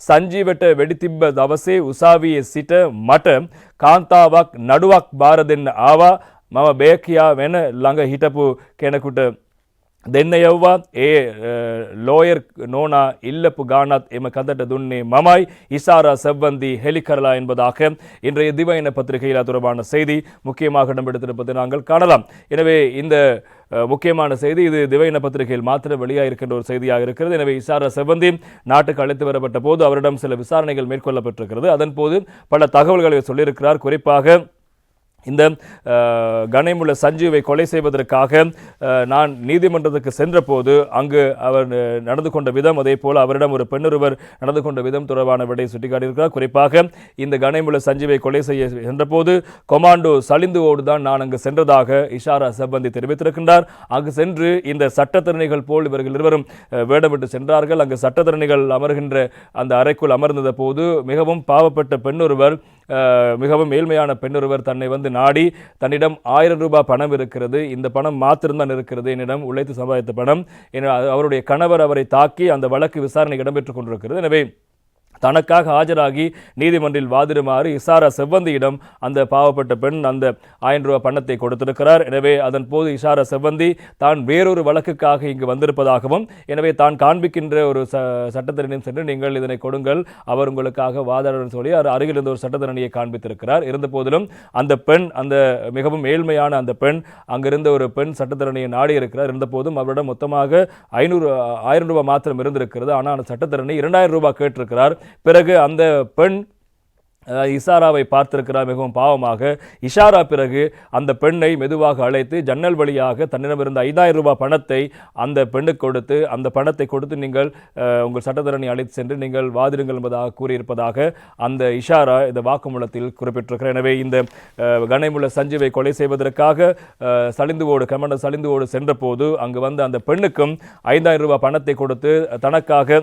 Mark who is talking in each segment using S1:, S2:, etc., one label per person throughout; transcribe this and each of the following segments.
S1: සංජීවට වෙඩිතිබ්බ දවසේ උසාවියේ සිට මට කාන්තාවක් නඩුවක් බාර දෙන්න ආවා. මම බේකියා වෙන ළඟ හිටපු කෙනෙකුට දෙන්න යව්වා ඒ ලෝයර් நோனா இல்லப்பு கானாத் எம கதட்ட துன்னே மமாய் இசாரா செவ்வந்தி ஹெலிகரலா என்பதாக இன்றைய திவையின பத்திரிகையில் அது தொடர்பான செய்தி முக்கியமாக இடம்பெடுத்திருப்பதை நாங்கள் காணலாம் எனவே இந்த அஹ், முக்கியமான செய்தி இது திவையின பத்திரிகையில் மாத்திரம் வெளியாக இருக்கின்ற ஒரு செய்தியாக இருக்கிறது எனவே இசாரா செவ்வந்தி நாட்டுக்கு அழைத்து வரப்பட்ட போது அவரிடம் சில விசாரணைகள் மேற்கொள்ளப்பட்டிருக்கிறது அதன் போது பல தகவல்களை சொல்லியிருக்கிறார் குறிப்பாக இந்த அஹ், சஞ்சீவை கொலை செய்வதற்காக நான் நீதிமன்றத்துக்கு சென்றபோது அங்கு அவர் நடந்து கொண்ட விதம் அதே போல அவரிடம் ஒரு பெண்ணொருவர் நடந்து கொண்ட விதம் தொடர்பான விடை சுட்டிக்காட்டியிருக்கிறார். குறிப்பாக இந்த கனைமுள்ள சஞ்சீவை கொலை செய்ய சென்றபோது கொமாண்டோ சலிந்துவோடு தான் நான் அங்கு சென்றதாக இஷாரா செப்பந்தி தெரிவித்திருக்கின்றார். அங்கு சென்று இந்த சட்டத்திறனைகள் போல் இவர்கள் இருவரும் வேடமிட்டு சென்றார்கள். அங்கு சட்டத்திறனைகள் அமர்கின்ற அந்த அறைக்குள் அமர்ந்த போது மிகவும் பாவப்பட்ட பெண்ணொருவர் மிகவும் ஏழ்மையான பெண்ணொருவர் தன்னை வந்து நாடி தன்னிடம் ஆயிரம் ரூபாய் பணம் இருக்கிறது. இந்த பணம் மாத்திரம்தான் இருக்கிறது என்னிடம் உழைத்து சம்பாதித்த பணம். அவருடைய கணவர் அவரை தாக்கி அந்த வழக்கு விசாரணை இடம்பெற்றுக் கொண்டிருக்கிறது. எனவே தனக்காக ஆஜராகி நீதிமன்றில் வாதிடுமாறு இசாரா செவ்வந்தியிடம் அந்த பாவப்பட்ட பெண் அந்த ஆயிரம் ரூபாய் பணத்தை கொடுத்திருக்கிறார். எனவே அதன் போது இஷாரா செவ்வந்தி தான் வேறொரு வழக்குக்காக இங்கு வந்திருப்பதாகவும் எனவே தான் காண்பிக்கின்ற ஒரு ச சட்டத்தரணியும் சென்று நீங்கள் இதனை கொடுங்கள் அவர் உங்களுக்காக வாதாடுன்னு சொல்லி அவர் அருகில் இருந்த ஒரு சட்டத்தரணியை காண்பித்திருக்கிறார். இருந்த போதிலும் அந்த பெண் அந்த மிகவும் ஏழ்மையான அந்த பெண் அங்கிருந்த ஒரு பெண் சட்டத்தரணியை நாடி இருக்கிறார். இருந்த போதும் அவரிடம் மொத்தமாக ஐநூறு ஆயிரம் ரூபாய் மாத்திரம் இருந்திருக்கிறது. ஆனால் அந்த சட்டத்தரணி இரண்டாயிரம் ரூபாய் கேட்டிருக்கிறார். பிறகு அந்த பெண் இசாராவை பார்த்திருக்கிறார் மிகவும் பாவமாக. இஷாரா பிறகு அந்த பெண்ணை மெதுவாக அழைத்து ஜன்னல் வழியாக தன்னிடமிருந்த ஐந்தாயிரம் ரூபாய் பணத்தை அந்த பெண்ணுக்கு கொடுத்து அந்த பணத்தை கொடுத்து நீங்கள் உங்கள் சட்டத்தரணி அழைத்து சென்று நீங்கள் வாதிடுங்கள் என்பதாக கூறியிருப்பதாக அந்த இஷாரா இந்த வாக்குமூலத்தில் குறிப்பிட்டிருக்கிறார். எனவே இந்த கனைமுள்ள சஞ்சீவை கொலை செய்வதற்காக அஹ், சலிந்துவோடு கமண்ட சலிந்துவோடு சென்றபோது அங்கு வந்த அந்த பெண்ணுக்கும் ஐந்தாயிரம் ரூபாய் பணத்தை கொடுத்து தனக்காக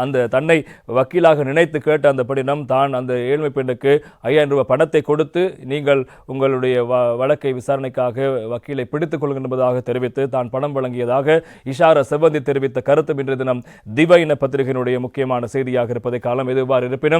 S1: அந்த தன்னை வக்கீலாக நினைத்து கேட்ட அந்த பெண்ணிடம் தான் அந்த ஏழ்மை பெண்ணுக்கு ஐயாயிரம் ரூபாய் பணத்தை கொடுத்து நீங்கள் உங்களுடைய வ வழக்கை விசாரணைக்காக வக்கீலை பிடித்துக் கொள்ளுங்கள் என்பதாக தெரிவித்து தான் பணம் வழங்கியதாக இஷாரா செவ்வந்தி தெரிவித்த கருத்து இன்றைய தினம் திவ இன பத்திரிகையினுடைய முக்கியமான செய்தியாக இருப்பதை காலம் எதுவாறு இருப்பினும்